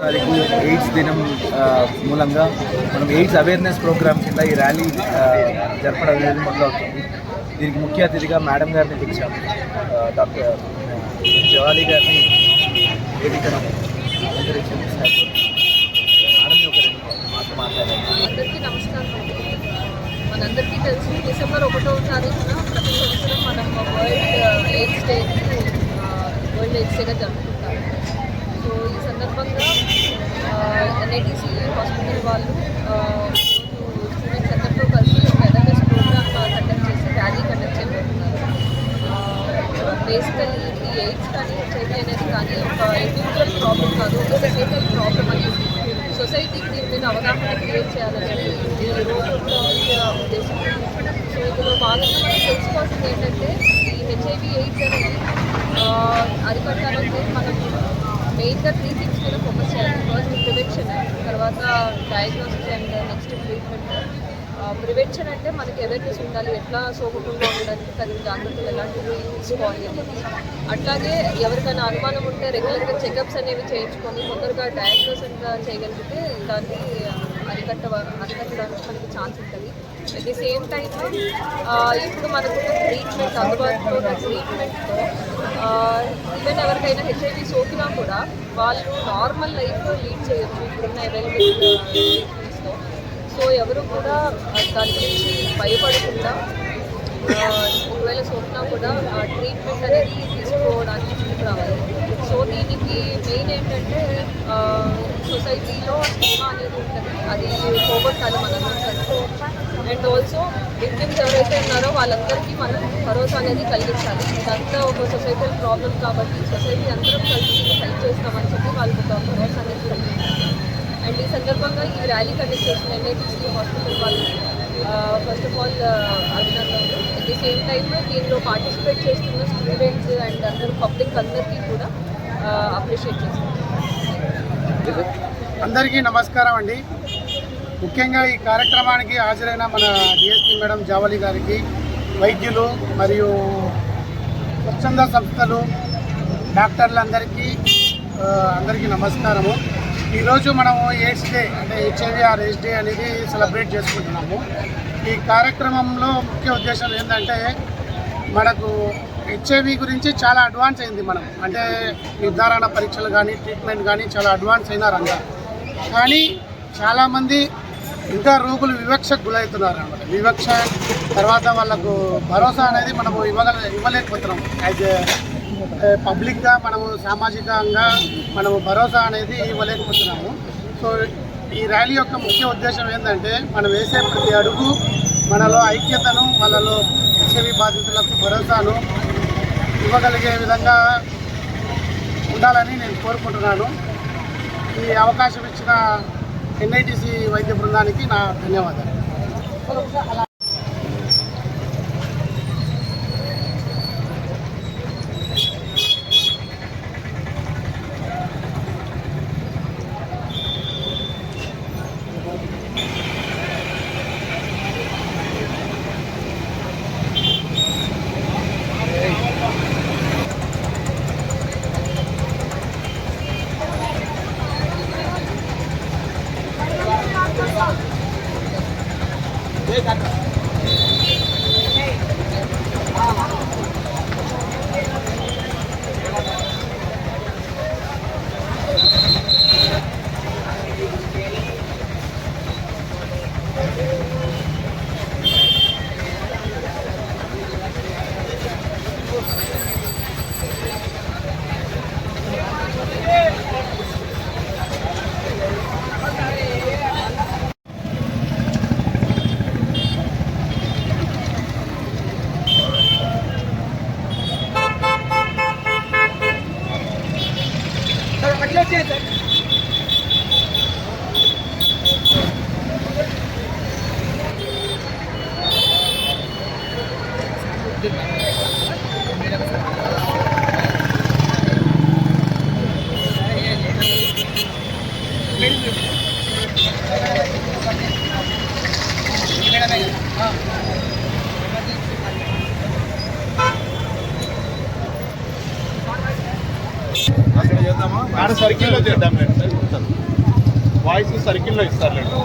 తారీఖు ఎయిడ్స్ దినం మూలంగా మనం ఎయిడ్స్ అవేర్నెస్ ప్రోగ్రామ్ కింద ఈ ర్యాలీ జరపడం అనేది మొదలవుతుంది. దీనికి ముఖ్య అతిథిగా మేడం గారిని పిలిచాము. డాక్టర్ జవాలి గారిని వేదికను అలంకరించాము. మేడం ఒక మాట్లాడారు మనందరికీ తెలుసు డిసెంబర్ ఒకటవ తారీఖున ప్రతి సంవత్సరం మనం world AIDS day world AIDS డేగా జరుపుకుంటాం సో ఈ సందర్భంగా uh, ఎన్ఐటీసీ హాస్పిటల్ వాళ్ళు uh, స్టూడెంట్స్ అందరితో కలిసి ఒక అవేర్నెస్ ప్రోగ్రామ్ uh, కండక్ట్ చేసి ర్యాలీ కండక్ట్ చేయబోతున్నారు. బేసికలీ ఈ ఎయిడ్స్ కానీ హెచ్ఐవి అనేది కానీ ఒక ఇండివిజువల్ ప్రాబ్లం కాదు ఒక సొసైటల్ ప్రాబ్లం అనేది సొసైటీకి దీని మీద అవగాహన క్రియేట్ చేయాలనేది ఈ రోజు ఇందులో మనం తెలుసుకోవాల్సింది ఏంటంటే ఈ హెచ్ఐవి ఎయిడ్స్ అనేది అరికట్టాలంటే మనం మెయిన్గా త్రీ థింగ్స్ మీద ఫోకస్ చేయాలి. ఫస్ట్ ప్రివెన్షన్ తర్వాత diagnosis and next treatment prevention అంటే మనకి అవేర్నెస్ ఉండాలి. ఎట్లా సోకకుండా ఉండడానికి తగిన జాగ్రత్తలు ఎలాంటివి తీసుకోవాలి అనేది. అట్లాగే ఎవరికైనా అనుమానం ఉంటే రెగ్యులర్గా చెకప్స్ అనేవి చేయించుకొని తొందరగా డయాగ్నోస్ చేయగలిగితే దాన్ని అరికట్ట అరికట్టడానికి మనకి ఛాన్స్ ఉంటుంది. ది సేమ్ టైంలో ఇప్పుడు మనకు ట్రీట్మెంట్ అందుబాటులో ఉన్న ట్రీట్మెంట్తో ఈవెన్ ఎవరికైనా హెచ్ఐవి సోకినా కూడా వాళ్ళు నార్మల్ లైఫ్ లీడ్ చేయొచ్చు. ఇప్పుడున్న అవైలబుల్ ట్రీట్మెంట్స్తో సో ఎవరు కూడా దాని గురించి భయపడకుండా ఒకవేళ సోకినా కూడా ట్రీట్మెంట్ అనేది తీసుకోవడానికి ముందుకు రావాలి. సో దీనికి మెయిన్ ఏంటంటే సొసైటీలో స్టిగ్మా అనేది ఉంటుంది. అది పోగొట్టాలి మనందరం అండ్ ఆల్సో విక్టిమ్స్ ఎవరైతే ఉన్నారో వాళ్ళందరికీ మనం భరోసా అనేది కలిగించాలి. ఇదంతా ఒక సొసైటల్ ప్రాబ్లం కాబట్టి సొసైటీ అందరం కలిసి హెల్ప్ చేస్తామని చెప్పి వాళ్ళకి ఒక భరోసా అనేది కలిగించాలి. అండ్ ఈ సందర్భంగా ఈ ర్యాలీ కండక్ట్ చేసిన ఎన్ఐటీసీ హాస్పిటల్ వాళ్ళు ఫస్ట్ ఆఫ్ ఆల్ అభినందనలు. అట్ ది సేమ్ టైం దీనిలో పార్టిసిపేట్ చేస్తున్న స్టూడెంట్స్ అండ్ అందరూ పబ్లిక్ అందరికీ కూడా అప్రిషియేట్ చేస్తున్నాను అందరికీ నమస్కారం అండి. ముఖ్యంగా ఈ కార్యక్రమానికి హాజరైన మన డిఎస్పీ మేడం జావలి గారికి వైద్యులు మరియు స్వచ్ఛంద సంస్థలు డాక్టర్లందరికీ అందరికీ నమస్కారము. ఈరోజు మనము ఎయిడ్స్ డే అంటే హెచ్ఐవిఆర్ ఎయిడ్స్ డే అనేది సెలబ్రేట్ చేసుకుంటున్నాము. ఈ కార్యక్రమంలో ముఖ్య ఉద్దేశం ఏంటంటే మనకు హెచ్ఐవి గురించి చాలా అడ్వాన్స్ అయింది మనం. అంటే నిర్ధారణ పరీక్షలు కానీ ట్రీట్మెంట్ కానీ చాలా అడ్వాన్స్ అయిన రంగం కానీ చాలామంది ఇంకా రోగులు వివక్షకు గురవుతున్నారు అనమాట. వివక్ష తర్వాత వాళ్ళకు భరోసా అనేది మనము ఇవ్వగల ఇవ్వలేకపోతున్నాం. యాజ్ పబ్లిక్గా మనము సామాజికంగా మనము భరోసా అనేది ఇవ్వలేకపోతున్నాము. సో ఈ ర్యాలీ యొక్క ముఖ్య ఉద్దేశం ఏంటంటే మనం వేసే ప్రతి అడుగు మనలో ఐక్యతను వాళ్ళలో హెచ్ఐవి బాధితులకు భరోసాను ఇవ్వగలిగే విధంగా ఉండాలని నేను కోరుకుంటున్నాను. ఈ అవకాశం ఇచ్చిన ఎన్ఐటిసి వైద్య బృందానికి నా ధన్యవాదాలు. ఆడ సర్కిల్లో చేద్దాం లేదు వాయిస్ సర్కిల్లో ఇస్తారులేండి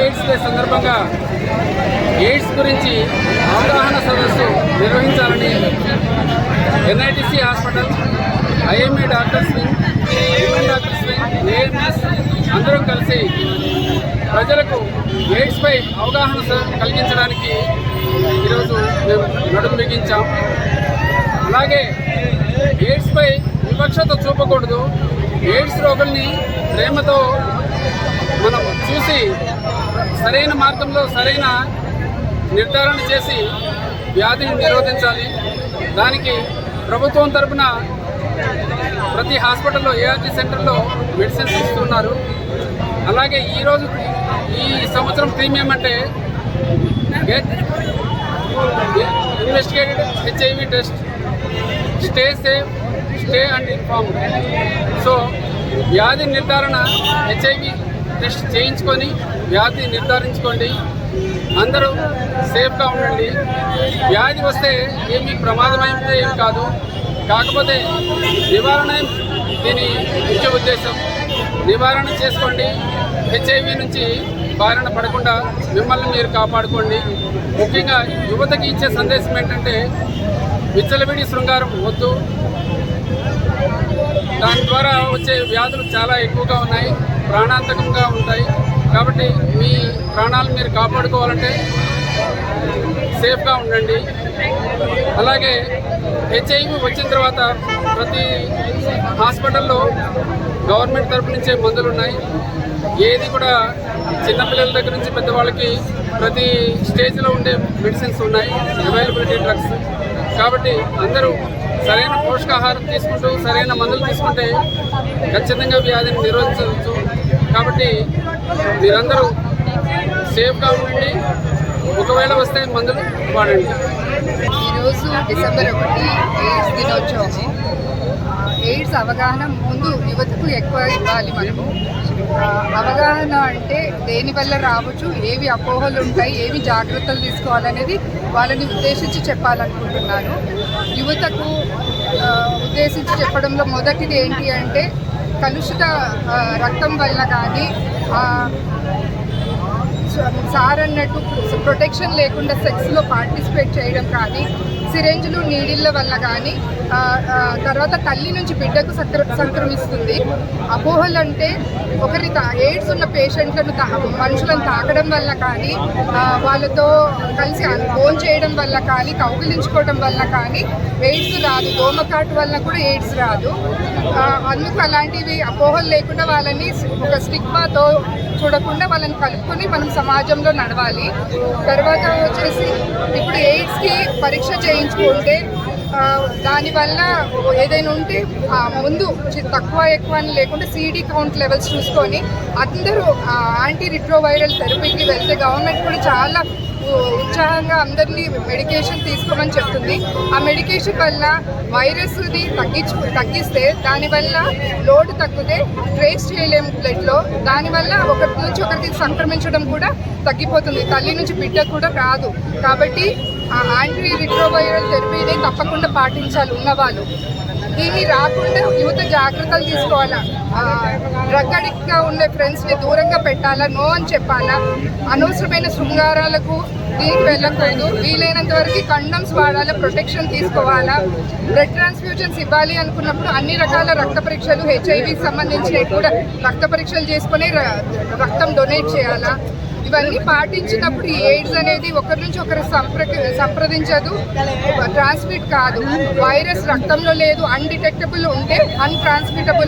ఎయిడ్స్ డే సందర్భంగా ఎయిడ్స్ గురించి అవగాహన సదస్సు నిర్వహించాలని NITC hospital IMA doctors wing human doctors wing AMS అందరూ కలిసి ప్రజలకు ఎయిడ్స్పై అవగాహన కలిగించడానికి ఈరోజు మేము నడుము బిగించాం. అలాగే ఎయిడ్స్పై వివక్షత చూపకూడదు. ఎయిడ్స్ రోగుల్ని ప్రేమతో మనం చూసి సరైన మార్గంలో సరైన నిర్ధారణ చేసి వ్యాధిని నిరోధించాలి. దానికి ప్రభుత్వం తరపున ప్రతి హాస్పిటల్లో ఏఆర్టీ సెంటర్లో మెడిసిన్స్ ఇస్తున్నారు. అలాగే ఈరోజు ఈ సంవత్సరం థీమ్ ఏమంటే investigated HIV test stay safe stay and inform so వ్యాధి నిర్ధారణ హెచ్ఐవి టెస్ట్ చేయించుకొని వ్యాధి నిర్ధారించుకోండి. అందరూ సేఫ్గా ఉండండి. వ్యాధి వస్తే ఏమి ప్రమాదమైతే ఏం కాదు. కాకపోతే నివారణ దీని ముఖ్య ఉద్దేశం. నివారణ చేసుకోండి. హెచ్ఐవి నుంచి బారిన పడకుండా మిమ్మల్ని మీరు కాపాడుకోండి. ముఖ్యంగా యువతకి ఇచ్చే సందేశం ఏంటంటే విచ్చలవిడి శృంగారం వద్దు. దాని ద్వారా వచ్చే వ్యాధులు చాలా ఎక్కువగా ఉన్నాయి. ప్రాణాంతకంగా ఉంటాయి. కాబట్టి మీ ప్రాణాలు మీరు కాపాడుకోవాలంటే సేఫ్గా ఉండండి. అలాగే హెచ్ఐవి వచ్చిన తర్వాత ప్రతి హాస్పిటల్లో గవర్నమెంట్ తరపు నుంచే మందులు ఉన్నాయి. ఏది కూడా చిన్నపిల్లల దగ్గర నుంచి పెద్దవాళ్ళకి ప్రతి స్టేజ్లో ఉండే మెడిసిన్స్ ఉన్నాయి. Availability drugs. కాబట్టి అందరూ సరైన పోషకాహారం తీసుకుంటూ సరైన మందులు తీసుకుంటే ఖచ్చితంగా వ్యాధిని నిరోధించవచ్చు. కాబట్టి మీరందరూ సేఫ్గా ఉండండి ఒకవేళ వస్తే మందులు వాడండి. ఈరోజు డిసెంబర్ ఒకటి ఎయిడ్స్ దినోత్సవము. ఎయిడ్స్ అవగాహన ముందు యువతకు ఎక్కువ ఇవ్వాలి మనము. అవగాహన అంటే దేనివల్ల రావచ్చు ఏవి అపోహలు ఉంటాయి ఏవి జాగ్రత్తలు తీసుకోవాలనేది వాళ్ళని ఉద్దేశించి చెప్పాలనుకుంటున్నాను. యువతకు ఉద్దేశించి చెప్పడంలో మొదటిది ఏంటి అంటే కలుషిత రక్తం వల్ల కానీ సార్ అన్నట్టు ప్రొటెక్షన్ లేకుండా సెక్స్లో పార్టిసిపేట్ చేయడం కానీ సిరెంజ్లు నీడిళ్ళ వల్ల కానీ తర్వాత తల్లి నుంచి బిడ్డకు సంక్ర సంక్రమిస్తుంది. అపోహలు అంటే ఒకరి తా- ఎయిడ్స్ ఉన్న పేషెంట్లను మనుషులను తాకడం వల్ల కానీ వాళ్ళతో కలిసి ఫోన్ చేయడం వల్ల కానీ కౌగిలించుకోవడం వల్ల కానీ ఎయిడ్స్ రాదు. దోమకాటు వల్ల కూడా ఎయిడ్స్ రాదు. అందుకు అలాంటివి అపోహలు లేకుండా వాళ్ళని ఒక స్టిగ్మాతో చూడకుండా వాళ్ళని కలుపుకొని మనం సమాజంలో నడవాలి. తర్వాత వచ్చేసి ఇప్పుడు ఎయిడ్స్కి పరీక్ష చేయించుకుంటే దానివల్ల ఏదైనా ఉంటే ముందు తక్కువ ఎక్కువ అని లేకుండా సీడీ కౌంట్ లెవెల్స్ చూసుకొని అందరూ యాంటీ రిట్రోవైరల్ థెరపీకి వెళ్తే గవర్నమెంట్ కూడా చాలా ఉత్సాహంగా అందరినీ మెడికేషన్ తీసుకోమని చెప్తుంది. ఆ మెడికేషన్ వల్ల వైరస్ని తగ్గించు తగ్గిస్తే దానివల్ల లోడ్ తగ్గితే ట్రేస్ చేయలేము బ్లడ్లో దానివల్ల ఒకరి నుంచి ఒకరికి సంక్రమించడం కూడా తగ్గిపోతుంది. తల్లి నుంచి బిడ్డ కూడా రాదు. కాబట్టి ఆ యాంటీ రిట్రోవైరల్ థెరపీని తప్పకుండా పాటించాలి ఉన్నవాళ్ళు. దీన్ని రాకుండా యువత జాగ్రత్తలు తీసుకోవాలా? డ్రగ్ అడిక్ట్గా ఉండే ఫ్రెండ్స్ని దూరంగా పెట్టాలా? నో అని చెప్పాలా? అనవసరమైన శృంగారాలకు దీనికి వెళ్ళకూడదు. వీలైనంత వరకు కండమ్స్ వాడాలా? ప్రొటెక్షన్ తీసుకోవాలా? బ్లడ్ ట్రాన్స్ఫ్యూజన్స్ ఇవ్వాలి అనుకున్నప్పుడు అన్ని రకాల రక్త పరీక్షలు హెచ్ఐవికి సంబంధించినవి కూడా రక్త పరీక్షలు చేసుకుని రక్తం డొనేట్ చేయాలా? ఇవన్నీ పాటించినప్పుడు ఎయిడ్స్ అనేది ఒకరి నుంచి ఒకరు సంప్ర సంప్రదించదు ట్రాన్స్మిట్ కాదు. వైరస్ రక్తంలో లేదు అన్డిటెక్టబుల్ ఉంటే అన్ట్రాన్స్మిటబుల్